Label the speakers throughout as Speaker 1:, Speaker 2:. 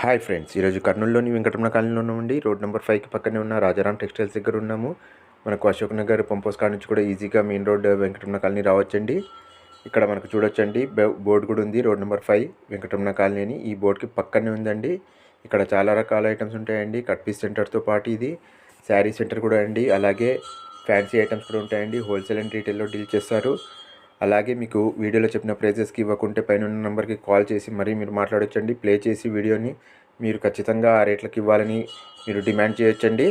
Speaker 1: Hi friends ఈరోజు కర్నూలులోని వెంకటరమణ కాలనీలో ఉన్నామండి. రోడ్ నెంబర్ ఫైవ్కి పక్కనే ఉన్న రాజారాం టెక్స్టైల్స్ దగ్గర ఉన్నాము. మనకు అశోక్ నగర్ పంపోస్ కాడ నుంచి కూడా ఈజీగా మెయిన్ రోడ్ వెంకటరమణ కాలనీ రావచ్చండి. ఇక్కడ మనకు చూడొచ్చండి బోర్డు కూడా ఉంది road number five Venkataramana colony అని ఈ బోర్డుకి పక్కనే ఉందండి. ఇక్కడ చాలా రకాల ఐటమ్స్ ఉంటాయండి. కట్ పీస్ సెంటర్తో పాటు ఇది శారీ సెంటర్ కూడా అండి. అలాగే ఫ్యాన్సీ ఐటమ్స్ కూడా ఉంటాయండి. హోల్సేల్ అండ్ రీటైల్లో డీల్ చేస్తారు. అలాగే మీకు వీడియోలో చెప్పిన ప్రైజెస్కి ఇవ్వకుంటే పైన ఉన్న నెంబర్కి కాల్ చేసి మరీ మీరు మాట్లాడొచ్చండి. ప్లే చేసి వీడియోని మీరు ఖచ్చితంగా ఆ రేట్లకు ఇవ్వాలని మీరు డిమాండ్ చేయొచ్చండి.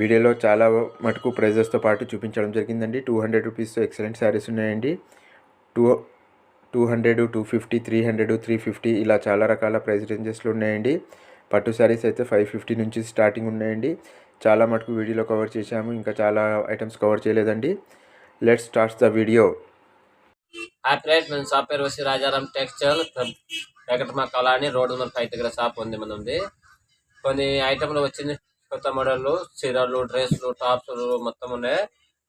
Speaker 1: వీడియోలో చాలా మటుకు ప్రైజెస్తో పాటు చూపించడం జరిగిందండి. Two hundred rupees excellent saris ఉన్నాయండి. Two two hundred two fifty three hundred three fifty ఇలా చాలా రకాల ప్రైస్ రేంజెస్లో ఉన్నాయండి. పట్టు శారీస్ అయితే ఫైవ్ ఫిఫ్టీ నుంచి స్టార్టింగ్ ఉన్నాయండి. చాలా మటుకు వీడియోలో కవర్ చేశాము. ఇంకా చాలా ఐటమ్స్ కవర్ చేయలేదండి. Let's start the video
Speaker 2: friends మన షాప్ పేరు వచ్చి Rajaram textile Venkatamma colony road number five దగ్గర షాప్ ఉంది మనది కొన్ని ఐటమ్లు వచ్చింది కొత్త మోడళ్ళు చీరలు డ్రెస్లు టాప్స్ మొత్తం ఉన్నాయి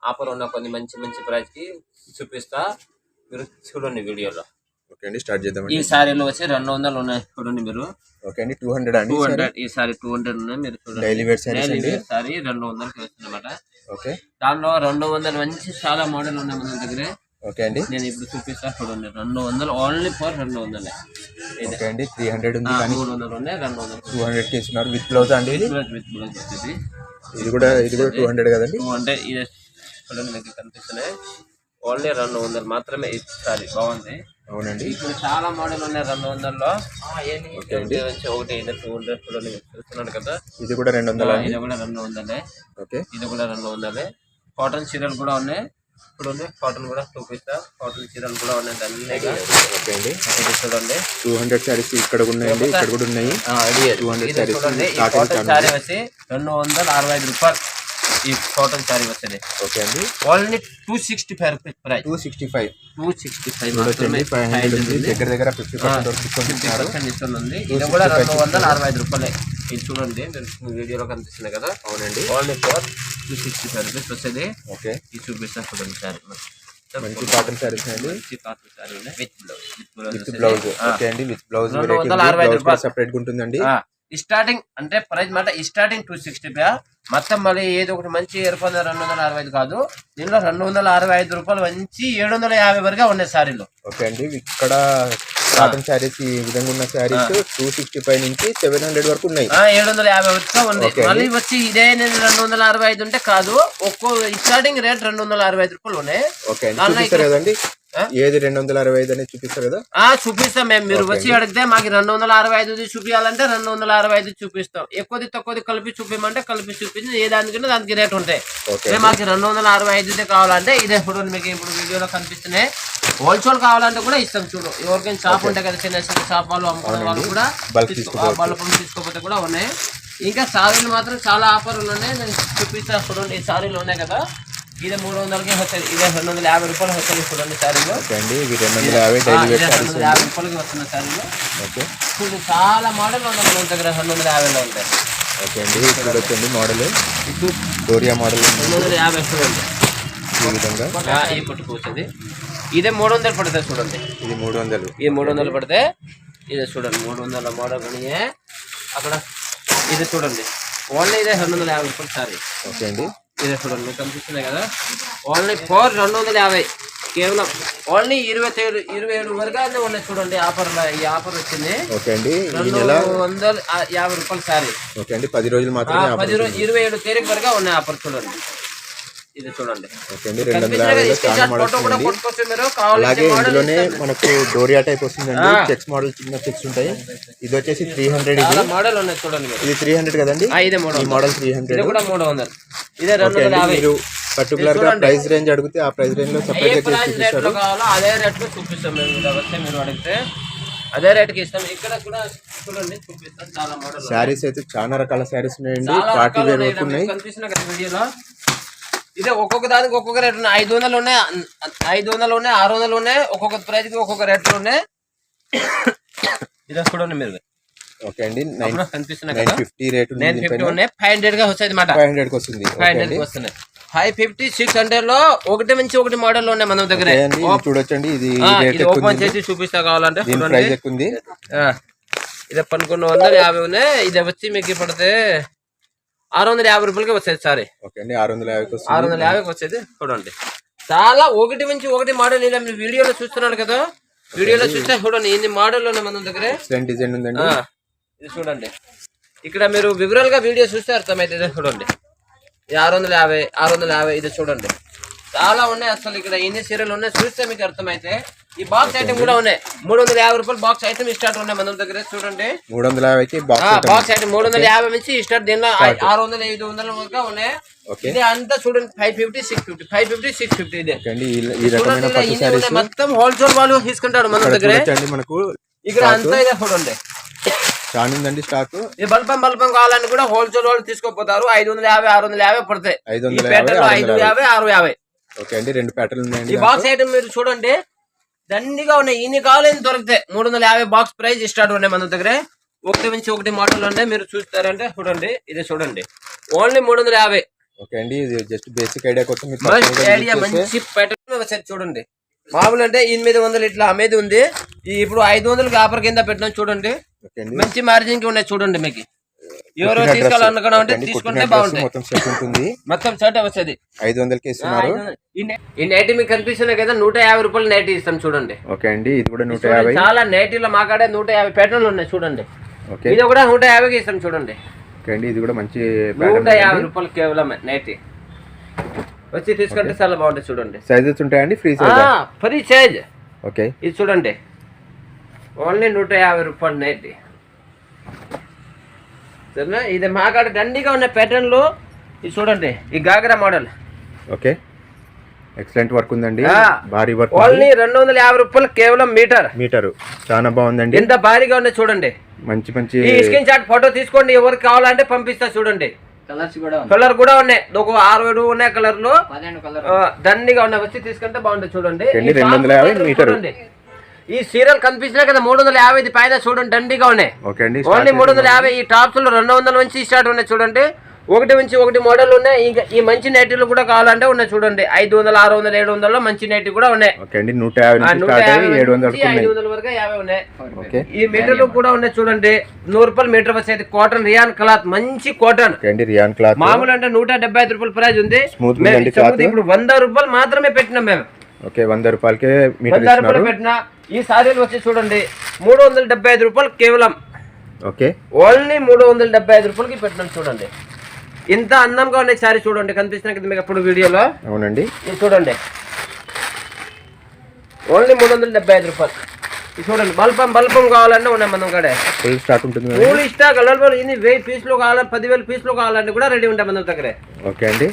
Speaker 2: ఆఫర్ ఉన్న కొన్ని మంచి మంచి ప్రైస్కి చూపిస్తా మీరు చూడండి వీడియోలో
Speaker 1: ఓకే అండి స్టార్ట్
Speaker 2: ఈ
Speaker 1: చేద్దామండి
Speaker 2: శారీలో వచ్చి రెండు వందలు ఉన్నాయి చూడండి మీరు
Speaker 1: ఓకే అండి టూ హండ్రెడ్
Speaker 2: టూ హండ్రెడ్ ఈ సారీ టూ హండ్రెడ్ ఉన్నాయి మీరు చూడండి
Speaker 1: డైలీ వేర్
Speaker 2: సారీ రెండు వందలకి వస్తుందన్నమాట
Speaker 1: ఓకే.
Speaker 2: దానిలో రెండు వందలు మంచి చాలా మోడల్ ఉన్నాయి మన దగ్గర.
Speaker 1: ఓకే అండి.
Speaker 2: నేను ఇప్పుడు చూపిస్తా చూడండి. రెండు వందలు ఓన్లీ ఫర్ రెండు వందలే.
Speaker 1: ఓకే అండి. త్రీ హండ్రెడ్ ఉంది కానీ
Speaker 2: మూడు వందలు ఉన్నాయి రెండు వందలు.
Speaker 1: టూ హండ్రెడ్కి ఇస్తున్నారు విత్ బ్లౌజ్ అండి ఇది?
Speaker 2: విత్ బ్లౌజ్ వచ్చేది.
Speaker 1: ఇది కూడా ఇది కూడా టూ హండ్రెడ్ కదండి?
Speaker 2: టూ అంటే ఇది. చూడండి మీకు కనిపిస్తున్నాయి ఓన్లీ రెండు వందలు మాత్రమే ఇస్తారు బాగుంది.
Speaker 1: అవునండి.
Speaker 2: ఇప్పుడు చాలా మోడల్ ఉన్నాయి రెండు వందల్లో. ఇది వచ్చి ఒకటి ఇది టూ హండ్రెడ్ చూడండి చూస్తున్నాడు కదా.
Speaker 1: ఇది కూడా రెండు వందల
Speaker 2: ఇది కూడా రెండు వందలే.
Speaker 1: ఓకే.
Speaker 2: ఇది కూడా రెండు వందలే. కాటన్ చీరలు కూడా ఉన్నాయి. చూడండి కాటన్ కూడా చూపిస్తా. కాటన్ చీరలు కూడా ఉన్నాయి
Speaker 1: ఓకే అండి.
Speaker 2: ఇది చూడండి.
Speaker 1: టూ హండ్రెడ్ శారీస్ ఇక్కడ కూడా ఉన్నాయండి. ఇక్కడ కూడా ఉన్నాయి.
Speaker 2: ఇది చూడండి. ఈ
Speaker 1: కాటన్
Speaker 2: వచ్చి రెండు వందల అరవై ఐదు రూపాయలు. ఈ కాటన్ శారీ వచ్చేది
Speaker 1: ఓకే అండి.
Speaker 2: Only two sixty five rupees price
Speaker 1: two sixty five
Speaker 2: two sixty five
Speaker 1: five hundred ఉంది. దగ్గర దగ్గర ఫిఫ్టీ పర్సెంట్ డిస్కౌంట్
Speaker 2: ఉంది. ఇది కూడా రెండు వందల అరవై ఐదు రూపాయలే. ఇది చూడండి వీడియోలో కనిపిస్తుంది కదా.
Speaker 1: అవునండి.
Speaker 2: Only four two sixty five rupees వచ్చేది
Speaker 1: ఓకే.
Speaker 2: ఇది చూపిస్తాను చూడండి శారీ
Speaker 1: మంచి కాటన్ శారీస్ అండి.
Speaker 2: With blouse with blouse
Speaker 1: okay అండి. With blouse. సెపరేట్గా ఉంటుందండి.
Speaker 2: స్టార్టింగ్ అంటే ప్రైస్ మాట స్టార్టింగ్ టూ సిక్స్టీ ఫైవ్ మొత్తం మళ్ళీ ఏదో ఒకటి మంచి ఏర్పడిన రెండు వందల అరవై ఐదు కాదు. దీనిలో రెండు వందల అరవై ఐదు రూపాయలు మంచి ఏడు వందల యాభై వరకు ఉన్నాయి సారీలో
Speaker 1: ఓకే అండి. ఇక్కడ కాటన్ శారీస్ ఈ విధంగా ఉన్న శారీస్ టూ సిక్స్టీ ఫైవ్ నుంచి సెవెన్ హండ్రెడ్ వరకు ఉన్నాయి.
Speaker 2: ఏడు వందల యాభై వరకు ఉంది.
Speaker 1: అండి.
Speaker 2: మళ్ళీ వచ్చి ఇదే నేను రెండు వందల అరవై ఐదు ఉంటే కాదు. ఒక్కో స్టార్టింగ్ రేట్ రెండు వందల అరవై ఐదు రూపాయలు ఉన్నాయి.
Speaker 1: ఓకే అండి. కదండి? ఏది రెండు వందల అరవై ఐదు అనేది చూపిస్తారు కదా?
Speaker 2: ఆ చూపిస్తాం మేము. మీరు వచ్చి అడిగితే మాకు రెండు వందల అరవై ఐదు చూపించాలంటే రెండు వందల అరవై ఐదు చూపిస్తాం. ఎక్కువది తక్కువది కలిపి చూపించమంటే కలిపి చూపించి ఏ దానికంటే దానికి రేట్ ఉంటాయి. మాకు రెండు వందల అరవై ఐదు కావాలంటే ఇదే ఇప్పుడు మీకు ఇప్పుడు వీడియోలో కనిపిస్తున్నాయి. హోల్సేల్ కావాలంటే కూడా ఇస్తాం చూడు. ఎవరికైనా షాప్ ఉంటాయి కదా చిన్న చిన్న షాప్ వాళ్ళు అమ్ముకునే వాళ్ళు కూడా
Speaker 1: Bulk
Speaker 2: బల్బ్ తీసుకోకపోతే కూడా ఉన్నాయి. ఇంకా సారీలు మాత్రం చాలా ఆఫర్లు ఉన్నాయి. నేను చూపిస్తా చూడండి. ఈ సారీలు ఉన్నాయి కదా. ఇదే మూడు వందలకి వస్తాయి ఇదే రెండు వందల యాభై రూపాయలు వస్తాయి చూడండి సారీలు
Speaker 1: ఇవి రెండు వందల యాభై
Speaker 2: ఆ,
Speaker 1: డైలీ
Speaker 2: ఇదే
Speaker 1: వేర్
Speaker 2: రెండు వందల యాభై రూపాయలకి వస్తున్న సారీలు
Speaker 1: ఓకే.
Speaker 2: చాలా మోడల్ ఉన్నాయి మన దగ్గర రెండు వందల యాభైలో ఉంటాయి
Speaker 1: ఓకే అండి ఇప్పుడు వచ్చండి మోడల్
Speaker 2: ఇది
Speaker 1: డోరియా మోడల్
Speaker 2: రెండు వందల యాభై చూడండి.
Speaker 1: ఈ విధంగా.
Speaker 2: వచ్చింది ఇదే మూడు వందలు పడుతుంది చూడండి.
Speaker 1: ఇది మూడు వందలు.
Speaker 2: ఈ మూడు వందలు పడితే ఇది చూడండి మూడు వందల మోడల్ కొనియే అక్కడ ఇది చూడండి. ఓన్లీ ఇదే రెండు వందల యాభై రూపాయలు సారీ
Speaker 1: ఓకే అండి.
Speaker 2: ఇదే చూడండి మీకు కనిపిస్తున్నాయి కదా? ఓన్లీ ఫోర్ రెండు వందల యాభై. కేవలం ఓన్లీ ఇరవై ఏడు ఇరవై ఏడు వరకు ఉన్నాయి చూడండి ఆఫర్ ఈ ఆఫర్ వచ్చింది.
Speaker 1: ఓకే అండి ఈ
Speaker 2: రెండు వందల యాభై రూపాయలు సారీ
Speaker 1: ఓకే అండి పది రోజులు మాత్రమే
Speaker 2: పది రోజు ఇరవై ఏడు తేదీ వరకు ఉన్నాయి ఆఫర్ చూడండి. ఇది చూడండి.
Speaker 1: ఓకే అండి రెండు వందల యాభైలో చాలా మోడల్స్ అలాగే ఇందులోనే. మనకు డోరియా టైప్ వస్తుందండి. చెక్స్ మోడల్ చిన్న చెక్స్ ఉంటాయి. ఇది వచ్చేసి త్రీ హండ్రెడ్ ఇది.
Speaker 2: చాలా మోడల్ ఉన్నాయి చూడండి మీరు.
Speaker 1: ఇది త్రీ హండ్రెడ్ కదండి?
Speaker 2: ఇదే.
Speaker 1: మోడల్ త్రీ హండ్రెడ్
Speaker 2: కూడా మూడు వందలు. ఇదే రెండు
Speaker 1: ఓకే
Speaker 2: వందల
Speaker 1: అండి
Speaker 2: యాభై.
Speaker 1: మీరు
Speaker 2: పర్టికులర్గా.
Speaker 1: ప్రైస్ రేంజ్ అడిగితే ఆ ప్రైస్ రేంజ్లో సెపరేట్గా చేసి చూపిస్తారు.
Speaker 2: అదే రేట్లో చూపిస్తాం మేము. మీరు అడిగితే అదే రేట్కి ఇస్తాం. ఇక్కడ కూడా చూడండి చూపిస్తాం. చాలా మోడల్
Speaker 1: శారీస్ అయితే చాలా రకాల శారీస్ ఉన్నాయండి. పార్టీ వేర్
Speaker 2: ఉన్నాయి.
Speaker 1: వరకు ఉన్నాయి.
Speaker 2: మీకు కనిపిస్తున్నాయి కదా వీడియోలో. ఇదే ఒక్కొక్క దానికి ఒక్కొక్క రేట్ ఉన్నాయి. ఐదు వందలు ఉన్నాయి ఐదు వందలు ఉన్నాయి ఆరు వందలు ఉన్నాయి ఒక్కొక్క ప్రైస్కి ఒక్కొక్క రేట్లు ఉన్నాయి. ఇదే చూడండి మీరు.
Speaker 1: ఓకే అండి. నైన్
Speaker 2: అప్పుడు కనిపిస్తున్నాయి
Speaker 1: నైన్
Speaker 2: కదా
Speaker 1: ఫిఫ్టీ రేట్ ఉంది
Speaker 2: నైన్ ఫిఫ్టీ ఉన్నాయి ఫైవ్ హండ్రెడ్గా మాట
Speaker 1: ఫైవ్ హండ్రెడ్కి వస్తుంది
Speaker 2: ఫైవ్ హండ్రెడ్ వస్తున్నాయి. ఫైవ్ ఫిఫ్టీ సిక్స్ హండ్రెడ్లో ఒకటి నుంచి ఒకటి మోడల్ ఉన్నాయి మన దగ్గర.
Speaker 1: చూడొచ్చండి. ఇది
Speaker 2: ఓపెన్. చేసి చూపిస్తా కావాలంటే
Speaker 1: ప్రైస్ ఎక్కువ ఉంది.
Speaker 2: ఆ, ఇది పదకొండు వందల యాభై ఉన్నాయి. ఇది వచ్చి మీకు పడితే ఆరు వందల యాభై రూపాయలకి వచ్చేది సారీ.
Speaker 1: ఓకే అండి ఆరు వందల యాభైకి
Speaker 2: ఆరు వందల యాభైకి వచ్చేది చూడండి. చాలా ఒకటి నుంచి ఒకటి మోడల్ ఇలా మీరు వీడియోలో చూస్తున్నారు కదా? వీడియోలో చూస్తే చూడండి ఇన్ని మోడల్ ఉన్నాయి మన దగ్గర.
Speaker 1: ఎక్సలెంట్ డిజైన్ ఉందండి.
Speaker 2: ఇది చూడండి. ఇక్కడ మీరు వివరాలుగా వీడియో చూస్తే అర్థమైతే చూడండి. ఆరు వందల యాభై ఆరు వందల యాభై ఇది చూడండి. చాలా ఉన్నాయి అసలు ఇక్కడ ఎన్ని సీరియల్ ఉన్నాయి చూస్తే మీకు అర్థమైతే. ఈ బాక్స్ ఐటమ్ కూడా ఉన్నాయి. మూడు వందల యాభై రూపాయలు బాక్స్ ఐటమ్ స్టార్ట్ ఉన్నాయి మన దగ్గర. చూడండి.
Speaker 1: మూడు వందల యాభైకి బాక్స్ ఐటమ్.
Speaker 2: మూడు వందల యాభై నుంచి స్టార్ట్ దీనిలో ఆరు వందల ఐదు వందల వరకు ఉన్నాయి. ఇది అంతా చూడండి five fifty six fifty five fifty six fifty ఇది. మొత్తం హోల్సేల్ వాళ్ళు తీసుకుంటాడు మన దగ్గర.
Speaker 1: మనకు
Speaker 2: ఇక్కడ అంతా ఇదే చూడండి
Speaker 1: ఉందండి స్టాక్
Speaker 2: ఈ బల్పం బల్పం కావాలని కూడా హోల్సేల్ వాళ్ళు తీసుకోపోతారు. ఐదు వందల యాభై ఆరు వందల యాభై పడతాయి.
Speaker 1: ఐదు యాభై వందల
Speaker 2: యాభై. ఆరు యాభై
Speaker 1: ఓకే అండి రెండు ప్యాటర్న్ ఉన్నాయండి
Speaker 2: ఈ బాక్స్ ఐటమ్ మీరు చూడండి. దండిగా ఉన్నాయి. ఇన్ని కావాలని దొరుకుతాయి. మూడు వందల యాభై బాక్స్ ప్రైస్ స్టార్ట్ ఉన్నాయి మన దగ్గర. ఒకటి నుంచి ఒకటి మోడల్ ఉన్నాయి. మీరు చూస్తారంటే చూడండి. ఇది చూడండి. ఓన్లీ మూడు వందల యాభై.
Speaker 1: ఓకే అండి ఇది జస్ట్ బేసిక్ ఐడియా కోసం
Speaker 2: ఐడియా మంచి ప్యాటర్న్ ఒకసారి చూడండి. మామూలు అంటే ఎనిమిది వందలు ఇట్లా అమ్మేది ఉంది. ఇప్పుడు ఐదు వందలకి ఆఫర్ కింద పెట్టినాం చూడండి. మంచి మార్జిన్కి ఉన్నాయి చూడండి మీకు. ఎవరో
Speaker 1: కుట్టిన డ్రెస్.
Speaker 2: తీసుకోవాలనుకున్నా
Speaker 1: ఓకే
Speaker 2: ఉంటే
Speaker 1: అండి,
Speaker 2: తీసుకుంటే బాగుంటాయి.
Speaker 1: మొత్తం సెట్ ఉంటుంది.
Speaker 2: మొత్తం షర్ట్ వచ్చేది
Speaker 1: ఐదు వందలకి ఇస్తున్నారు.
Speaker 2: ఈ నైటీ మీకు కనిపిస్తున్నాయి కదా నూట యాభై రూపాయలు నైటీ ఇస్తాం చూడండి.
Speaker 1: ఓకే అండి ఇది కూడా నూట యాభై.
Speaker 2: చాలా నైటీలో మాకాడే నూట యాభై ప్యాటర్న్లు ఉన్నాయి చూడండి.
Speaker 1: ఓకే.
Speaker 2: ఇది కూడా నూట యాభైకి ఇస్తాం చూడండి.
Speaker 1: ఓకే అండి ఇది కూడా మంచి
Speaker 2: నూట యాభై రూపాయలు కేవలం నైటీ. వచ్చి తీసుకుంటే చాలా బాగుంటుంది చూడండి.
Speaker 1: సైజెస్ ఉంటాయండి free size
Speaker 2: free size
Speaker 1: okay.
Speaker 2: ఇది చూడండి. ఓన్లీ నూట యాభై రూపాయలు నైటీ. సరేనా? ఇది మాకాడ దండిగా ఉన్న ప్యాటర్న్లు ఇది చూడండి ఈ ghagra model
Speaker 1: okay. Excellent work ఉందండి. భారీ వర్క్
Speaker 2: ఓన్లీ రెండు వందల యాభై రూపాయలు కేవలం మీటర్.
Speaker 1: మీటరు. చాలా బాగుందండి.
Speaker 2: ఎంత భారీగా ఉంది చూడండి.
Speaker 1: మంచి మంచి
Speaker 2: ఈ స్క్రీన్ షాట్ ఫోటో తీసుకోండి ఎవరికి కావాలంటే పంపిస్తా చూడండి.
Speaker 3: కలర్స్ కూడా ఉన్నాయి.
Speaker 2: కలర్ కూడా ఉన్నాయి. ఒక ఆరు ఏడు ఉన్నాయి
Speaker 3: కలర్
Speaker 2: ఆ, దండిగా ఉన్నాయి వచ్చి తీసుకుంటే బాగుంటుంది చూడండి.
Speaker 1: రెండు వందల యాభై మీటరు.
Speaker 2: ఈ సీరియల్ కనిపిస్తున్నాయి కదా మూడు వందల యాభై పైన చూడండి దండిగా ఉన్నాయి.
Speaker 1: ఓకే అండి
Speaker 2: ఓన్లీ మూడు వందల యాభై ఈ టాప్స్లో రెండు వందల నుంచి స్టార్ట్ ఉన్నాయి చూడండి. ఒకటి నుంచి ఒకటి మోడల్ ఉన్నాయి. ఇంకా ఈ మంచి నైటీలు కూడా కావాలంటే ఉన్నాయి చూడండి. ఐదు వందల ఆరు వందల ఏడు వందల మంచి నైటీ కూడా ఉన్నాయి.
Speaker 1: ఓకే అండి నూట యాభై
Speaker 2: ఐదు వందల వరకు యాభై ఉన్నాయి. ఈ మీటర్లు కూడా ఉన్నాయి చూడండి. నూరు రూపాయలు మీటర్ వచ్చేది. Cotton rayon cloth. మంచి కాటన్.
Speaker 1: Rayon cloth.
Speaker 2: మామూలు అంటే నూట డెబ్బై ఐదు రూపాయల ప్రైస్ ఉంది. ఇప్పుడు వంద రూపాయలు మాత్రమే పెట్టినాం మేము.
Speaker 1: ఓకే వంద రూపాయలకే మీటర్
Speaker 2: వంద రూపాయలు
Speaker 1: ఇస్తున్నారు.
Speaker 2: పెట్టిన ఈ సారీలు వచ్చి చూడండి మూడు వందల డెబ్బై ఐదు రూపాయలు కేవలం.
Speaker 1: ఓకే.
Speaker 2: ఓన్లీ మూడు వందల డెబ్బై ఐదు రూపాయలకి పెట్టినాం చూడండి. ఇంత అందంగా ఉన్నాయి సారీ చూడండి కనిపిస్తున్నాయి కదా మీకు అప్పుడు వీడియోలో?
Speaker 1: అవునండి.
Speaker 2: ఇది చూడండి. ఓన్లీ మూడు వందల డెబ్బై ఐదు రూపాయలు. ఇది చూడండి బల్పం బల్పం కావాలన్నా ఉన్నాయి మనం కాడే
Speaker 1: ఫుల్ స్టాక్ ఉంటుంది.
Speaker 2: పూలు ఇష్టా కలర్ ఇన్ని వెయ్యి పీసులు కావాలి పదివేల పీసులు కావాలంటే కూడా రెడీ ఉంటాయి మన దగ్గరే.
Speaker 1: ఓకే అండి.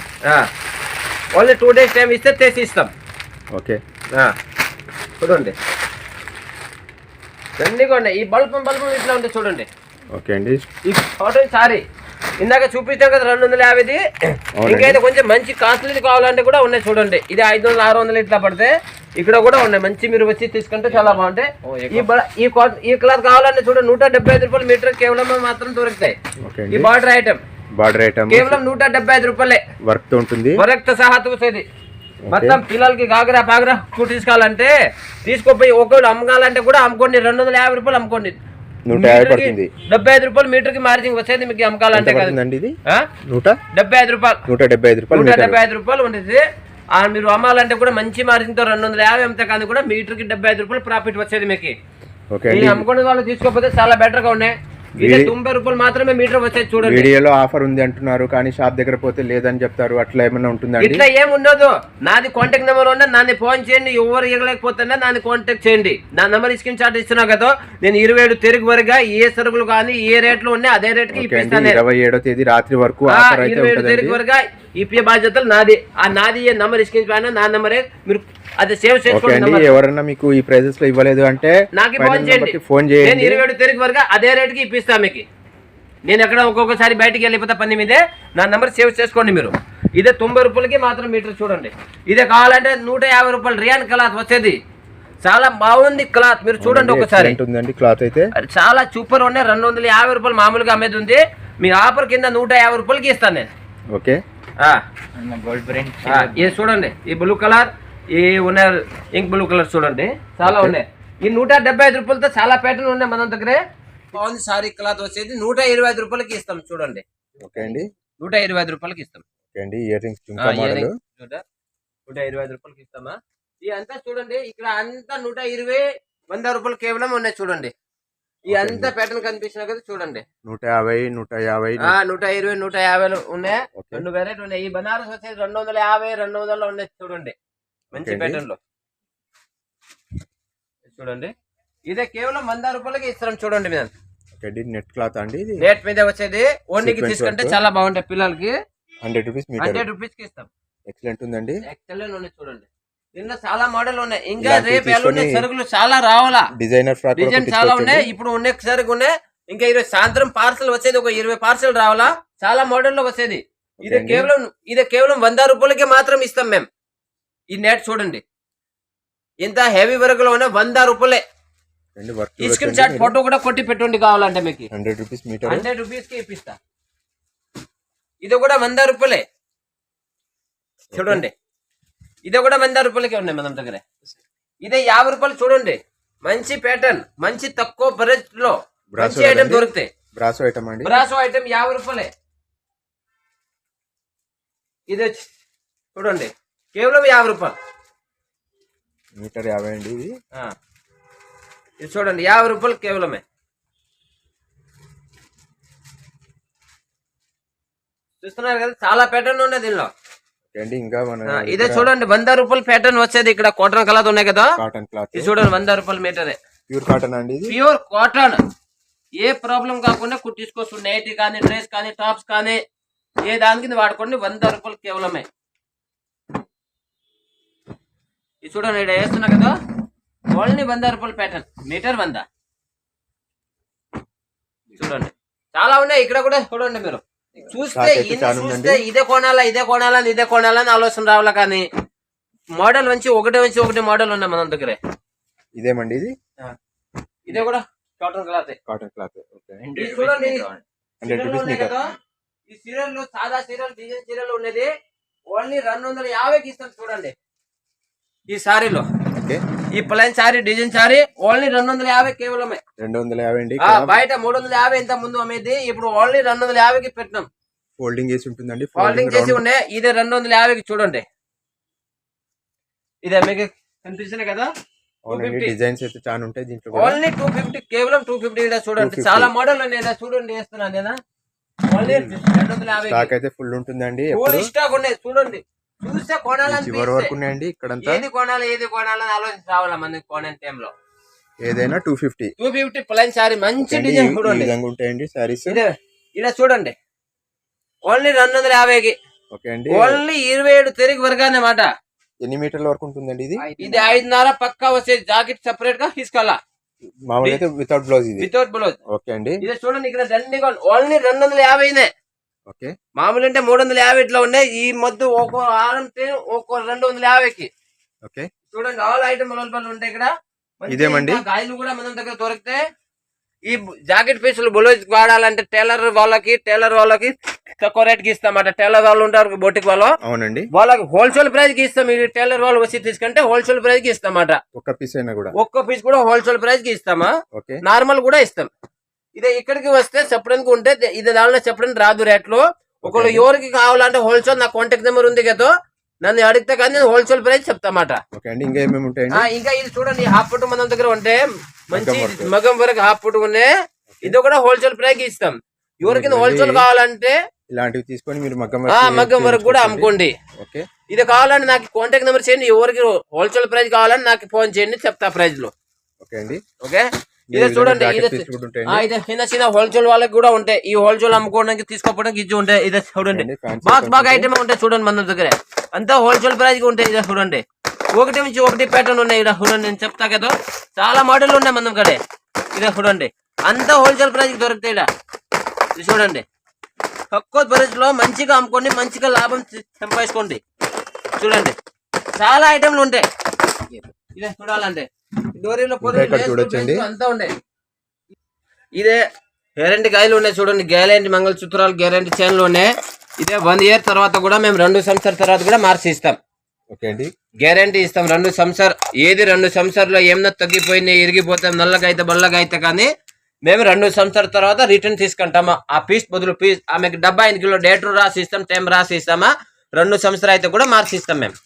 Speaker 2: ఓన్లీ టూ డేస్ టైం ఇస్తే తెసి ఇస్తాం
Speaker 1: ఓకే.
Speaker 2: చూడండి. ఉన్నాయి ఈ బల్పం బల్పం ఇట్లా ఉంటాయి చూడండి.
Speaker 1: ఓకే అండి.
Speaker 2: ఈ కాటన్ సారీ ఇందాక చూపించాం కదా రెండు వందల యాభైది. ఇంకైతే కొంచెం మంచి కాస్ట్లీ కావాలంటే కూడా ఉన్నాయి చూడండి. ఇది ఐదు వందలు ఆరు వందలు ఇట్లా పడితే ఇక్కడ కూడా ఉన్నాయి. మంచి మీరు వచ్చి తీసుకుంటే చాలా బాగుంటాయి. ఈ ఈ కలర్ కావాలంటే చూడండి నూట డెబ్బై ఐదు రూపాయలు మీటర్ కేవలం మాత్రం దొరుకుతాయి. ఈ బార్డర్ ఐటమ్
Speaker 1: బార్డర్ ఐటమ్
Speaker 2: కేవలం నూట డెబ్బై ఐదు రూపాయలే.
Speaker 1: వర్క్ ఉంటుంది.
Speaker 2: వరక్త సహా చూసేది మొత్తం పిల్లలకి గాగరా పాగరా తీసుకోవాలంటే తీసుకోపోయి ఒకళ్ళు అమ్మకాలంటే కూడా అమ్ముకోండి. రెండు వందల యాభై రూపాయలు అమ్ముకోండి. డెబ్బై ఐదు రూపాయలు మీటర్కి మార్జింగ్ వచ్చేది మీకు అమ్మకాలంటే?
Speaker 1: నూట?
Speaker 2: డెబ్బై ఐదు రూపాయలు.
Speaker 1: నూట డెబ్బై ఐదు రూపాయలు
Speaker 2: నూట డెబ్బై ఐదు రూపాయలు ఉంటుంది ఆ మీరు అమ్మాలంటే కూడా మంచి మార్జిన్తో రెండు వందల యాభై అమ్మితే కానీ కూడా మీటర్కి డెబ్బై ఐదు రూపాయలు ప్రాఫిట్ వచ్చేది మీకు. అమ్ముకునే వాళ్ళు తీసుకోకపోతే చాలా బెటర్గా ఉన్నాయి. తొంభై రూపాయలు మాత్రమే మీటర్ వచ్చేది చూడండి.
Speaker 1: వీడియోలో ఆఫర్ ఉంది అంటున్నారు కానీ షాప్ దగ్గర పోతే లేదని చెప్తారు అట్లా ఏమైనా ఉంటుందండి
Speaker 2: ఇట్లా ఏం ఉండదు. నాది కాంటాక్ట్ నెంబర్ ఉండే నాది ఫోన్ చేయండి ఎవరు ఇవ్వలేకపోతున్నా నాది కాంటాక్ట్ చేయండి. నా నెంబర్ స్క్రీన్ షాట్ ఇస్తున్నా కదా నేను ఇరవై ఏడు తిరిగి వరగా ఏ సరుకులు కానీ ఏ రేట్లు ఉన్నాయి అదే రేట్కి ఇప్పిస్తాను.
Speaker 1: ఇరవై ఏడో తేదీ రాత్రి వరకు
Speaker 2: ఆ,
Speaker 1: ఆఫర్ అయితే
Speaker 2: ఇరవై ఏడు తిరిగి వరగా ఇప్పే బాధ్యతలు నాది. ఆ నాది ఏ నంబర్ స్క్రీన్ పైన నా నెంబరే మీరు అది సేవ్ చేసుకోండి
Speaker 1: ఎవరన్నా మీకు ఈ ప్రైజెస్లో ఇవ్వలేదు అంటే
Speaker 2: నాకు ఫోన్ చేయండి.
Speaker 1: ఫోన్
Speaker 2: నేను
Speaker 1: చేయండి
Speaker 2: ఇరవై ఏడు తిరిగి వరగా అదే రేట్కి ఇప్పిస్తా మీకు. నేను ఎక్కడ ఒక్కొక్కసారి బయటికి వెళ్ళిపోతా పని మీదే. నా నెంబర్ సేవ్ చేసుకోండి మీరు. ఇదే తొంభై రూపాయలకి మాత్రం మీటర్ చూడండి. ఇదే కావాలంటే నూట యాభై రూపాయలు రియాన్ క్లాత్ వచ్చేది. చాలా బాగుంది క్లాత్. మీరు చూడండి ఒకసారి.
Speaker 1: ఉందండి క్లాత్ అయితే.
Speaker 2: చాలా సూపర్ ఉన్నాయి. రెండు వందల యాభై రూపాయలు మామూలుగా అమ్మేది ఉంది మీ ఆఫర్ కింద నూట యాభై రూపాయలకి ఇస్తాను నేను.
Speaker 1: ఓకే.
Speaker 2: చూడండి. ఈ బ్లూ కలర్ ఈ ఉన్నాయి ఇంక్ బ్లూ కలర్ చూడండి. చాలా ఉన్నాయి. ఈ నూట డెబ్బై ఐదు రూపాయలతో చాలా ప్యాటర్న్ ఉన్నాయి మన దగ్గరే. బాగుంది సారీ క్లాత్ వచ్చేది. నూట ఇరవై ఐదు రూపాయలకి ఇస్తాం చూడండి.
Speaker 1: ఓకే అండి.
Speaker 2: నూట ఇరవై ఐదు రూపాయలకి ఇస్తాం.
Speaker 1: ఓకే అండి. ఇయర్ రింగ్స్
Speaker 2: నూట ఇరవై ఐదు రూపాయలకి ఇస్తామా? ఈ అంతా చూడండి. ఇక్కడ అంతా నూట ఇరవై వంద రూపాయలు కేవలం ఉన్నాయి చూడండి. ఈ అంతా. ప్యాటర్న్ కనిపించిన కదా చూడండి.
Speaker 1: నూట యాభై నూట యాభై
Speaker 2: నూట ఇరవై నూట యాభై ఉన్నాయి. రెండు వెరైటీ ఉన్నాయి. ఈ బనారస్ వచ్చేది రెండు వందల యాభై రెండు వందలు ఉన్నాయి చూడండి. మంచి. ప్యాటర్న్లో. చూడండి. ఇదే కేవలం వంద రూపాయలకి ఇస్తాం చూడండి మీద
Speaker 1: నెట్ క్లాత్ అండి
Speaker 2: రేట్ మీద వచ్చేది. ఓన్లీకి తీసుకుంటే. చాలా బాగుంటాయి పిల్లలకి.
Speaker 1: హండ్రెడ్ రూపీస్
Speaker 2: హండ్రెడ్ రూపీస్కి ఇస్తాం.
Speaker 1: ఎక్సలెంట్ ఉందండి.
Speaker 2: ఎక్సలెంట్ ఉన్నాయి చూడండి. చాలా మోడల్ ఉన్నాయి. ఇంకా రేపు సరుకులు చాలా రావాలా?
Speaker 1: డిజైనర్ ఫ్రాక్
Speaker 2: డిజైన్ చాలా ఉన్నాయి. ఇప్పుడు ఉండే సరుకు ఉన్నాయి. ఇంకా ఈరోజు సాయంత్రం పార్సల్ వచ్చేది ఒక ఇరవై పార్సల్ రావాలా? చాలా మోడల్లో వచ్చేది. ఇది. కేవలం ఇది కేవలం వంద రూపాయలకి మాత్రం ఇస్తాం మేము. ఈ నెట్ చూడండి. ఇంత హెవీ వర్క్లో ఉన్న వంద రూపాయలే. ఈ స్క్రీన్ షాట్ ఫోటో కూడా కొట్టి పెట్టుండి కావాలంటే మీకు.
Speaker 1: హండ్రెడ్ రూపీస్ మీటర్
Speaker 2: హండ్రెడ్ రూపీస్కి ఇప్పిస్తా. ఇది కూడా వంద రూపాయలే. చూడండి. ఇది కూడా వంద రూపాయలకే ఉన్నాయి మన దగ్గర. ఇదే యాభై రూపాయలు చూడండి. మంచి ప్యాటర్న్ మంచి తక్కువ
Speaker 1: బడ్జెట్లో
Speaker 2: మంచి ఐటమ్? దొరుకుతాయి
Speaker 1: బ్రాసో ఐటమ్ అండి.
Speaker 2: బ్రాసో ఐటమ్ యాభై రూపాయలే. ఇది వచ్చి చూడండి. కేవలం యాభై రూపాయలు.
Speaker 1: మీటర్ యాభై అండి ఇది.
Speaker 2: ఇది చూడండి యాభై రూపాయలు కేవలమే. చూస్తున్నారు కదా చాలా ప్యాటర్న్ ఉన్నాయి దీనిలో.
Speaker 1: ఓకే అండి ఇంకా మన
Speaker 2: ఆ, ఇదే చూడండి వంద రూపాయల ప్యాటర్న్ వచ్చేది ఇక్కడ కాటన్ కలర్ ఉన్నాయి కదా.
Speaker 1: కాటన్ క్లాత్
Speaker 2: ఇది చూడండి వంద రూపాయల మీటరే.
Speaker 1: ప్యూర్ కాటన్ అండి ఇది.
Speaker 2: ప్యూర్ కాటన్ ఏ ప్రాబ్లం కాకుండా కుట్టించుకోవచ్చు. నైటీ కానీ డ్రెస్ కానీ టాప్స్ కానీ ఏ దానికి వాడుకోండి వంద రూపాయలు కేవలమే. ఇది చూడండి ఇక్కడ వేస్తున్నా కదా. ఓన్లీ వంద రూపాయల ప్యాటర్న్ మీటర్ వంద. చూడండి. చాలా ఉన్నాయి ఇక్కడ కూడా చూడండి మీరు. చూస్తే చూస్తే. ఇదే కొనాలా ఇదే కొనాలా ఇదే కొనాలా అని ఆలోచన రావాలా కానీ మోడల్ మంచి ఒకటే మంచి ఒకటి మోడల్ ఉన్నాయి మన దగ్గరే.
Speaker 1: ఇదేమండి ఇది?
Speaker 2: ఇదే కూడా కాటన్ కలర్
Speaker 1: కాటన్ క్లాత్
Speaker 2: చూడండి ఈ సీరియల్లో సాదా సీరియల్ డిజైన్ సీరియల్ ఉన్నది ఓన్లీ రెండు వందల యాభైకి ఇస్తాం చూడండి. ఈ సారీలో. ఈ plain sari design sari only రెండు వందల యాభై కేవలమే.
Speaker 1: రెండు వందల యాభై అండి
Speaker 2: బయట మూడు వందల యాభై ఇంత ముందు అమ్మేది. ఇప్పుడు ఓన్లీ రెండు వందల యాభైకి పెట్టినాం.
Speaker 1: ఫోల్డింగ్ చేసి ఉంటుందండి.
Speaker 2: ఫోల్డింగ్ చేసి ఉండే ఇది రెండు వందల యాభైకి చూడండి. ఇదే మీకు కనిపిస్తున్నాయి కదా?
Speaker 1: అవునండి.
Speaker 2: 250.
Speaker 1: డిజైన్స్ అయితే చాలా ఉంటాయి దీంట్లో
Speaker 2: ఓన్లీ టూ ఫిఫ్టీ కేవలం టూ ఫిఫ్టీ చూడండి.
Speaker 1: 250.
Speaker 2: చాలా మోడల్ ఉన్నాయి. చూడండి వేస్తున్నాను నేను. ఓన్లీ రెండు వందల యాభై
Speaker 1: స్టాక్ అయితే ఫుల్ ఉంటుందండి
Speaker 2: స్టాక్ ఉన్నాయి. చూడండి. చూస్తే కొనాలని
Speaker 1: చివరి వరకు ఉన్నాయండి. ఇక్కడంతా
Speaker 2: ఏది కొనాలి ఏది కొనాలని ఆలోచన రావాలా మనకి కొనే టైంలో?
Speaker 1: ఏదైనా two fifty
Speaker 2: two fifty plain sari మంచి డిజైన్
Speaker 1: విధంగా ఉంటాయండి సారీస్
Speaker 2: ఇదే ఇలా చూడండి. ఓన్లీ రెండు వందల యాభైకి.
Speaker 1: ఓకే అండి.
Speaker 2: ఓన్లీ ఇరవై ఏడు తిరిగి వరకు అన్నమాట
Speaker 1: ఎన్ని మీటర్ల వరకు ఉంటుందండి ఇది?
Speaker 2: ఇది ఐదున్నర పక్కా వచ్చేది జాకెట్ సెపరేట్గా తీసుకోవాలా?
Speaker 1: మామూలుగా అయితే వితౌట్ బ్లౌజ్ ఇది.
Speaker 2: వితౌట్ బ్లౌజ్
Speaker 1: ఓకే అండి.
Speaker 2: ఇది చూడండి ఇక్కడ దండిగా ఓన్లీ రెండు వందల యాభైనే.
Speaker 1: ఓకే.
Speaker 2: మామూలు అంటే మూడు వందల యాభై ఇట్లా ఉన్నాయి. ఈ మొద్దు ఒక్కో ఆరం ఒక్కో రెండు వందల యాభైకి
Speaker 1: ఓకే.
Speaker 2: చూడండి ఆల్ ఐటమ్ అవైలబుల్ ఉంటాయి ఇక్కడ.
Speaker 1: ఇదేమండి?
Speaker 2: గాయలు కూడా మన దగ్గర దొరికితే ఈ జాకెట్ పీసులు బ్లౌజ్ వాడాలంటే టైలర్ వాళ్ళకి టైలర్ వాళ్ళకి తక్కువ రేట్కి ఇస్తామట టైలర్ వాళ్ళు ఉంటారు బొటిక్ వాళ్ళు.
Speaker 1: అవునండి.
Speaker 2: వాళ్ళకి హోల్సేల్ ప్రైస్కి ఇస్తాం. ఈ టైలర్ వాళ్ళు వచ్చి తీసుకుంటే హోల్సేల్ ప్రైస్కి ఇస్తామట
Speaker 1: ఒక్క పీస్ అయినా కూడా.
Speaker 2: ఒక్క పీస్ కూడా హోల్సేల్ ప్రైస్కి ఇస్తామా?
Speaker 1: ఓకే.
Speaker 2: నార్మల్ కూడా ఇస్తాం. ఇదే ఇక్కడికి వస్తే చెప్పడానికి ఉంటే ఇది దానిలో చెప్పడానికి రాదు రేట్లు. ఒకళ్ళు. ఎవరికి కావాలంటే హోల్సేల్ నా కాంటాక్ట్ నెంబర్ ఉంది కదా నన్ను అడిగితే కానీ నేను హోల్సేల్ ప్రైస్ చెప్తామాట.
Speaker 1: ఇంకా ఏమేమి
Speaker 2: ఇంకా ఇది చూడండి హాఫ్ ఫుట్ మన దగ్గర ఉంటే మంచి. మగం వరకు. హాఫ్ ఫుట్ ఉన్నాయి ఇది కూడా హోల్సేల్ ప్రైస్ ఇస్తాం. ఎవరికి హోల్సేల్ కావాలంటే
Speaker 1: ఇలాంటివి తీసుకొని మీరు మగ్గం
Speaker 2: ఆ
Speaker 1: వర్క్
Speaker 2: మగ్గం వరకు కూడా. అమ్ముకోండి.
Speaker 1: ఓకే.
Speaker 2: ఇది కావాలంటే నాకు కాంటాక్ట్ నెంబర్ చేయండి ఎవరికి హోల్సేల్ ప్రైస్ కావాలని నాకు ఫోన్ చేయండి చెప్తా ప్రైస్లో.
Speaker 1: ఓకే అండి.
Speaker 2: ఓకే? ఇదే చూడండి ఇదే ఇదే చిన్న చిన్న హోల్సేల్ వాళ్ళకి కూడా ఉంటాయి. ఈ హోల్సేల్ అమ్ముకోవడానికి తీసుకోవడానికి ఇది ఉంటాయి. ఇదే చూడండి. బాక్స్ బాగా ఐటమ్ ఉంటాయి చూడండి మన దగ్గర. అంతా హోల్సేల్ ప్రైస్ ఉంటాయి ఇదే చూడండి. ఒకటి నుంచి ఒకటి ప్యాటర్న్ ఉన్నాయి ఇక్కడ చూడండి నేను చెప్తా కదా. చాలా మోడల్ ఉన్నాయి మన దగ్గర. ఇదే చూడండి. అంతా హోల్సేల్ ప్రైస్కి దొరుకుతాయి ఇక్కడ ఇది చూడండి. తక్కువ ప్రైస్లో మంచిగా అమ్ముకోండి మంచిగా లాభం సంపాదించుకోండి. చూడండి. చాలా ఐటమ్లు ఉంటాయి. ఇదే చూడాలంటే.
Speaker 1: ఇక్కడ చూడొచ్చండి.
Speaker 2: ఇదే గ్యారంటీ గాయలు ఉన్నాయి చూడండి గ్యారంటీ మంగళసూత్రాలు గ్యారంటీ చైన్లు ఉన్నాయి. ఇదే వన్ ఇయర్ తర్వాత కూడా మేము రెండు సంవత్సరాల తర్వాత కూడా మార్చి ఇస్తాం.
Speaker 1: ఓకే అండి.
Speaker 2: గ్యారంటీ ఇస్తాం రెండు సంవత్సరం ఏది రెండు సంవత్సరాల్లో ఏమన్నా తగ్గిపోయింది ఇరిగిపోతాం నల్లగా అయితే బల్లగా అయితే కానీ మేము రెండు సంవత్సరాల తర్వాత రిటర్న్ తీసుకుంటామా. ఆ పీస్ బదులు పీస్ ఆమెకి డెబ్బై ఐదు కిలో డేట్ రాసి ఇస్తాం టైం రాసి ఇస్తామా రెండు సంవత్సరాలు అయితే కూడా మార్చి ఇస్తాం మేము.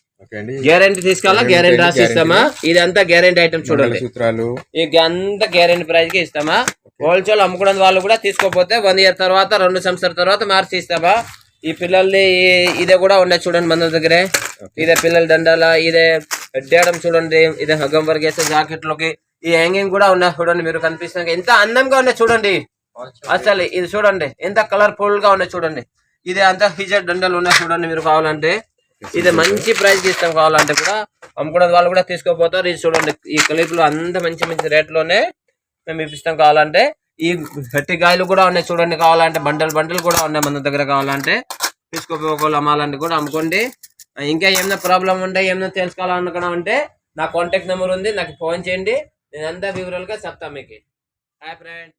Speaker 2: గ్యారంటీ తీసుకోవాలా? గ్యారంటీ రాసి ఇస్తామా ఇదంతా గ్యారంటీ ఐటమ్ చూడండి.
Speaker 1: సూత్రాలు.
Speaker 2: అంతా గ్యారంటీ ప్రైస్కి ఇస్తామా హోల్సేల్ అమ్ముకునే వాళ్ళు కూడా తీసుకోపోతే వన్ ఇయర్ తర్వాత రెండు సంవత్సరాల తర్వాత మార్చి ఇస్తామా? ఈ పిల్లల్ని ఇదే కూడా ఉన్నాయి చూడండి మన దగ్గరే. ఇదే పిల్లల దండాల ఇదే డేడం చూడండి ఇదే హగ్గం వర్క్ వేసే జాకెట్లోకి. ఈ హ్యాంగింగ్ కూడా ఉన్నాయి చూడండి మీరు కనిపిస్తుంది ఎంత అందంగా ఉన్నాయి చూడండి. అసలు ఇది చూడండి ఎంత కలర్ఫుల్గా ఉన్నాయి చూడండి. ఇది అంత హిజర్ దండలు ఉన్నాయి చూడండి మీరు కావాలంటే. ఇది మంచి ప్రైస్ ఇస్తాం కావాలంటే కూడా. అమ్ముకునే వాళ్ళు కూడా తీసుకోపోతారు. ఇది చూడండి ఈ క్లిప్లు అంత మంచి మంచి రేట్లోనే మేము ఇప్పిస్తాం కావాలంటే. ఈ గట్టి కాయలు కూడా ఉన్నాయి చూడండి కావాలంటే బండలు బండలు కూడా ఉన్నాయి మన దగ్గర కావాలంటే. తీసుకోపోవాలి అమ్మాలంటే కూడా అమ్ముకోండి. ఇంకా ఏమైనా ప్రాబ్లం ఉంటే ఏమైనా తెలుసుకోవాలనుకున్నా ఉంటే నా కాంటాక్ట్ నెంబర్ ఉంది నాకు ఫోన్ చేయండి. నేను అంతా వివరాలుగా చెప్తాను మీకు. Hi friend